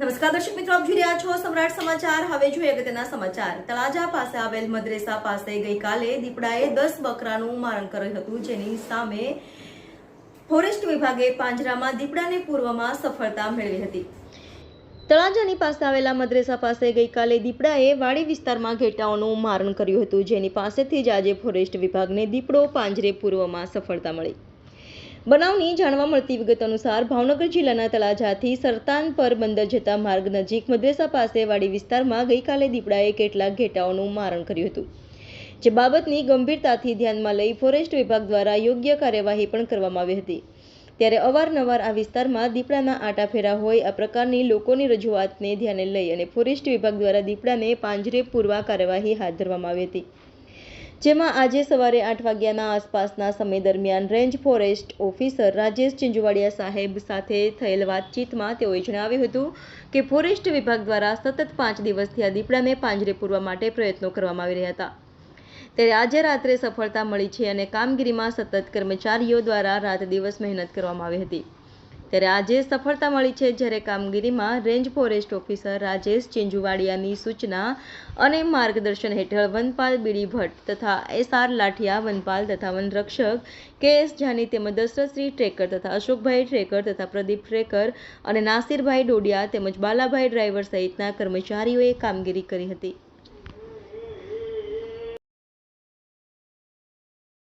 નમસ્કાર દર્શક મિત્રો, આપ જોઈ રહ્યા છો સમ્રાટ સમાચાર. હવે જોઈએ અગત્યના સમાચાર. તળાજા પાસે આવેલ મદ્રેસા પાસે ગઈકાલે દીપડાએ દસ બકરાનું મારણ કર્યું હતું. જેની સામે ફોરેસ્ટ વિભાગે પાંજરામાં દીપડાને પૂર્વમાં સફળતા મેળવી હતી. તળાજાની પાસે આવેલા મદ્રેસા પાસે ગઈકાલે દીપડાએ વાડી વિસ્તારમાં ઘેટાઓનું મારણ કર્યું હતું. જેની પાસેથી જ આજે ફોરેસ્ટ વિભાગને દીપડો, પાંજરે પૂર્વમાં સફળતા મળી. બનાવની જાણવા મળતી વિગત અનુસાર ભાવનગર જિલ્લાના તળાજાથી સરતાન પર બંદર જતા માર્ગ નજીક મદ્રેસા પાસે વાડી વિસ્તારમાં ગઈકાલે દીપડાએ કેટલાક ઘેટાઓનું મારણ કર્યું હતું. જે બાબતની ગંભીરતાથી ધ્યાનમાં લઈ ફોરેસ્ટ વિભાગ દ્વારા યોગ્ય કાર્યવાહી પણ કરવામાં આવી હતી. ત્યારે અવારનવાર આ વિસ્તારમાં દીપડાના આટાફેરા હોય આ પ્રકારની લોકોની રજૂઆતને ધ્યાને લઈ અને ફોરેસ્ટ વિભાગ દ્વારા દીપડાને પાંજરે પૂરવા કાર્યવાહી હાથ ધરવામાં આવી હતી. જેમાં આજે સવારે આઠ વાગ્યાના આસપાસના સમય દરમિયાન range forest officer Rajesh Chinjuvadiya સાહેબ સાથે થયેલ વાતચીતમાં તેઓએ જણાવ્યું હતું કે ફોરેસ્ટ વિભાગ દ્વારા સતત પાંચ દિવસથી આ દીપડાને પાંજરે પૂરવા માટે પ્રયત્નો કરવામાં આવી રહ્યા હતા. ત્યારે આજે રાત્રે સફળતા મળી છે અને કામગીરીમાં સતત કર્મચારીઓ દ્વારા રાત દિવસ મહેનત કરવામાં આવી હતી. ત્યારે આજે સફળતા મળી છે જ્યારે કામગીરીમાં રેન્જ ફોરેસ્ટ ઓફિસર રાજેશ ચિંજુવાડિયાની સૂચના અને માર્ગદર્શન હેઠળ વનપાલ બીડી ભટ્ટ તથા એસઆર લાઠિયા, વનપાલ તથા વનરક્ષક કે એસ જાની તેમજ દશરથસિંહ ટ્રેકર તથા અશોકભાઈ ટ્રેકર તથા પ્રદીપ ટ્રેકર અને નાસિરભાઈ ડોડિયા તેમજ બાલાભાઈ ડ્રાઈવર સહિતના કર્મચારીઓએ કામગીરી કરી હતી.